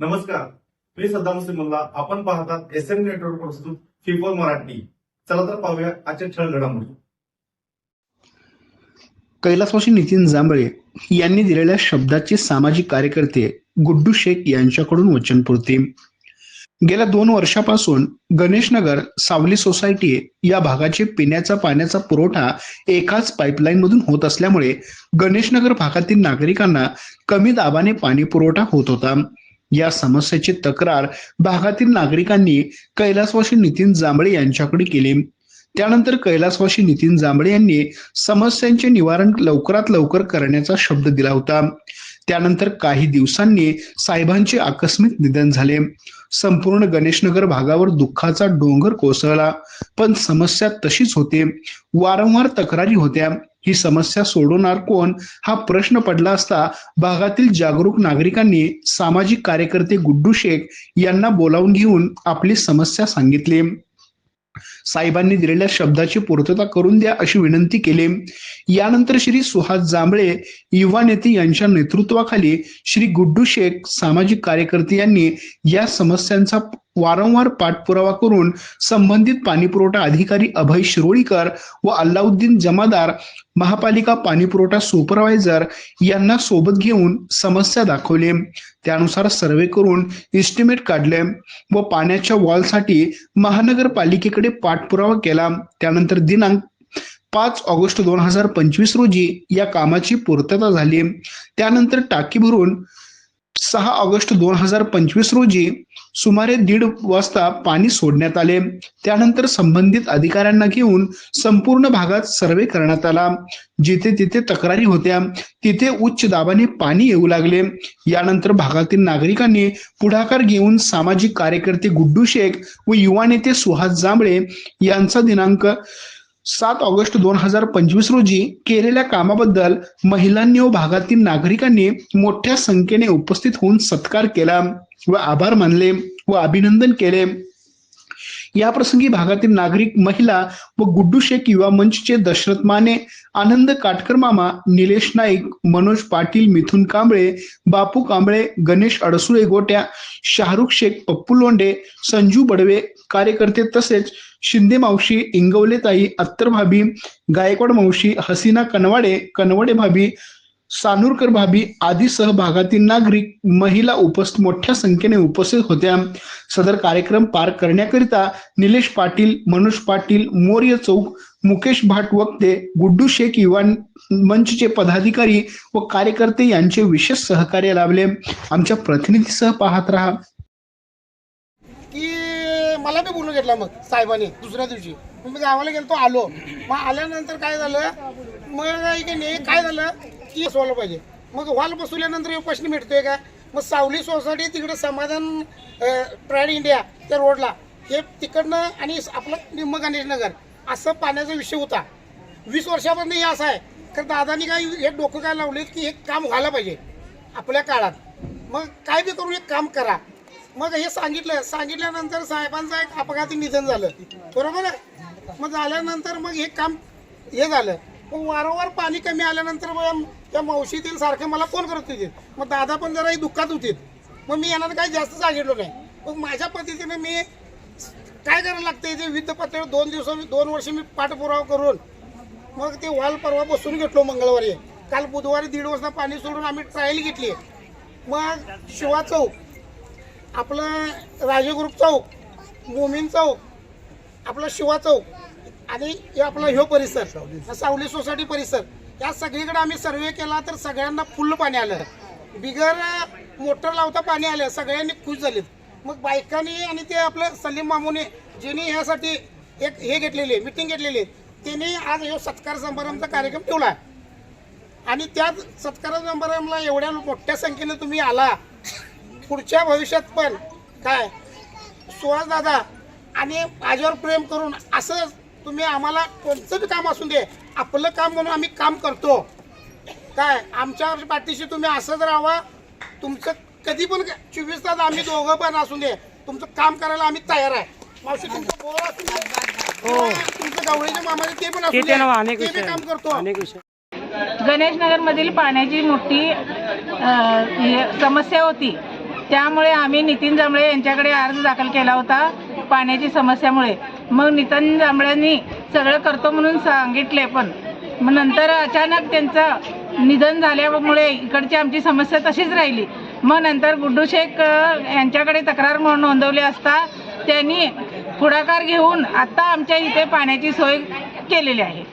नमस्कार. मी सद्दाम सिमल्ला आपण पाहतात एस एम नेटवर्क प्रस्तुत फिफोर मराठी. चला तर पाहूया आजच्या ठळ घडामोडी. कैलासवासी नितीन जांभळे यांनी दिलेल्या शब्दाचे सामाजिक कार्यकर्ते गुड्डू शेख यांच्याकडून वचनपूर्ती. गेल्या दोन वर्षापासून गणेशनगर सावली सोसायटी या भागाचे पिण्याचा पाण्याचा पुरवठा एकाच पाईपलाईन मधून होत असल्यामुळे गणेशनगर भागातील नागरिकांना कमी दाबाने पाणी पुरवठा होत होता. या समस्येची तक्रार भागातील नागरिकांनी कैलासवाशी नितीन जांभळे यांच्याकडे केली. त्यानंतर कैलासवाशी नितीन जांभळे यांनी समस्यांचे निवारण लवकरात लवकर करण्याचा शब्द दिला होता. त्यानंतर काही दिवसांनी साहेबांचे आकस्मिक निधन झाले. संपूर्ण गणेशनगर भागावर दुःखाचा डोंगर कोसळला. पण समस्या तशीच होते. वारंवार तक्रारी होत्या. ही समस्या सोडवणार कोण? हा प्रश्न पडला असता भागातील जागरूक नागरिकांनी सामाजिक कार्यकर्ते गुड्डू शेख यांना बोलावून घेऊन आपली समस्या सांगितली. साहेबांनी दिलेल्या शब्दाची पूर्तता करून द्या अशी विनंती केली. यानंतर श्री सुहास जांभळे युवा नेते यांच्या नेतृत्वाखाली श्री गुड्डू शेख सामाजिक कार्यकर्ते यांनी या समस्यांचा वारंवार पाठपुरावा करून संबंधित पाणीपुरवठा अधिकारी अभय शिरोळीकर व अल्लाउद्दीन जमादार महापालिका पाणीपुरवठा सुपरवायझर यांना सोबत घेऊन समस्या दाखवली. त्यानुसार सर्वे करून इस्टिमेट काढले व पाण्याच्या वॉलसाठी महानगरपालिकेकडे पाठपुरावा केला. त्यानंतर दिनांक पाच ऑगस्ट दोन हजार पंचवीस रोजी या कामाची पूर्तता झाली. त्यानंतर टाकी भरून सहा ऑगस्ट दोन हजार पंचवीस रोजी सुमारे दीड वाजता पाणी सोडण्यात आले. त्यानंतर संबंधित अधिकाऱ्यांना घेऊन संपूर्ण भागात सर्वे करण्यात आला. जिथे तिथे तक्रारी होत्या तिथे उच्च दाबाने पाणी येऊ लागले. यानंतर भागातील नागरिकांनी पुढाकार घेऊन सामाजिक कार्यकर्ते गुड्डू शेख व युवा नेते सुहास जांभळे यांचा दिनांक सात ऑगस्ट दोन हजार पंचवीस रोजी केलेल्या कामाबद्दल महिलांनी व भागातील नागरिकांनी मोठ्या संख्येने उपस्थित होऊन सत्कार केला व आभार मानले व अभिनंदन केले. याप्रसंगी भागातील नागरिक महिला व गुड्डू शेख युवा मंचचे दशरथ माने आनंद काटकर मामा निलेश नाईक मनोज पाटील मिथुन कांबळे बापू कांबळे गणेश अडसुळे गोट्या शाहरुख शेख पप्पू लोंडे संजू बडवे कार्यकर्ते तसेच शिंदे मावशी इंगवले ताई अत्तर भाभी गायकवाड मावशी हसीना कनवाडे कनवडे भाभी सानूरकर भाभी आदी सहभागातील नागरिक महिला उपस्थित मोठ्या संख्येने उपस्थित होत्या. सदर कार्यक्रम पार करण्याकरिता निलेश पाटील मनोज पाटील मौर्य चौक मुकेश भाट वक्ते गुड्डू शेख युवान मंचचे पदाधिकारी व कार्यकर्ते यांचे विशेष सहकार्य लाभले. आमच्या प्रतिनिधीसह पाहत रहा. मला बी बोलून घेतला मग साहेबांनी दुसऱ्या दिवशी. मग मी गावाला गेलो आलो. मग आल्यानंतर काय झालं? मग की नाही काय झालं? की बसवायला पाहिजे. मग हॉल बसवल्यानंतर हे प्रश्न मिटतोय का? मग सावली सोसायटी तिकडे समाधान प्राईड इंडिया त्या रोडला. हे तिकडनं आणि आपलं निम्म गणेश नगर असं पाण्याचा विषय होता. वीस वर्षापर्यंत हे असं आहे. तर दादानी काय हे डोकं काय लावले की हे काम व्हायला पाहिजे आपल्या काळात. मग काय बी करून एक काम करा. मग हे सांगितलं सांगितल्यानंतर साहेबांचं एक अपघाती निधन झालं. बरोबर आहे? मग झाल्यानंतर मग हे काम हे झालं. मग वारंवार पाणी कमी आल्यानंतर मग त्या मावशीतील सारखे मला फोन करत होते. मग दादा पण जरा दुःखात होते. मग मी यांना काही जास्त सांगितलं नाही. मग माझ्या पद्धतीने मी काय करायला लागतं ते विविध पातळीवर दोन दिवस दोन वर्ष मी पाठपुरावा करून मग ते वाल परवा बसून घेतलो मंगळवारी. काल बुधवारी दीड वाजता पाणी सोडून आम्ही ट्रायल घेतली. मग शिवा चौक आपलं राजगुरु चौक मोमीन चौक आपलं शिवा चौक आणि हे आपला ह्यो परिसर सावली सोसायटी परिसर. या सगळीकडे आम्ही सर्वे केला तर सगळ्यांना फुल पाणी आलं. बिगर मोटर लावता पाणी आलं. सगळ्यांनी खुश झालेत. मग बायकांनी आणि ते आपलं सलीम मामूने ज्यांनी ह्यासाठी एक हे घेतलेले मिटिंग घेतलेली त्यांनी आज ह्यो सत्कार समारंभचा कार्यक्रम ठेवला. आणि त्या सत्कार समारंभला एवढ्या मोठ्या संख्येने तुम्ही आला. पुढच्या भविष्यात पण काय? सुहास दादा आणि माझ्यावर प्रेम करून असं तुम्ही आम्हाला कोणतं बी काम असू दे आपलं काम म्हणून आम्ही काम करतो. काय? आमच्या पाठीशी तुम्ही असंच राहावा. तुमचं कधी पण चोवीस तास आम्ही दोघं पण असू दे तुमचं काम करायला आम्ही तयार आहे. मावशी तुमचं बोर असू दे. किंवा तुमचं गवळीच्या ते पण असू दे. ते बी काम करतो. गणेश नगरमधील पाण्याची मोठी हे समस्या होती. त्यामुळे आम्ही नितीन जांभळे यांच्याकडे अर्ज दाखल केला होता पाण्याची समस्यामुळे. मग नितीन जांभळ्यांनी सगळं करतो म्हणून सांगितले पण मग नंतर अचानक त्यांचं निधन झाल्यामुळे इकडची आमची समस्या तशीच राहिली. मग नंतर गुड्डू शेख यांच्याकडे तक्रार म्हणून नोंदवली असता त्यांनी पुढाकार घेऊन आत्ता आमच्या इथे पाण्याची सोय केलेली आहे.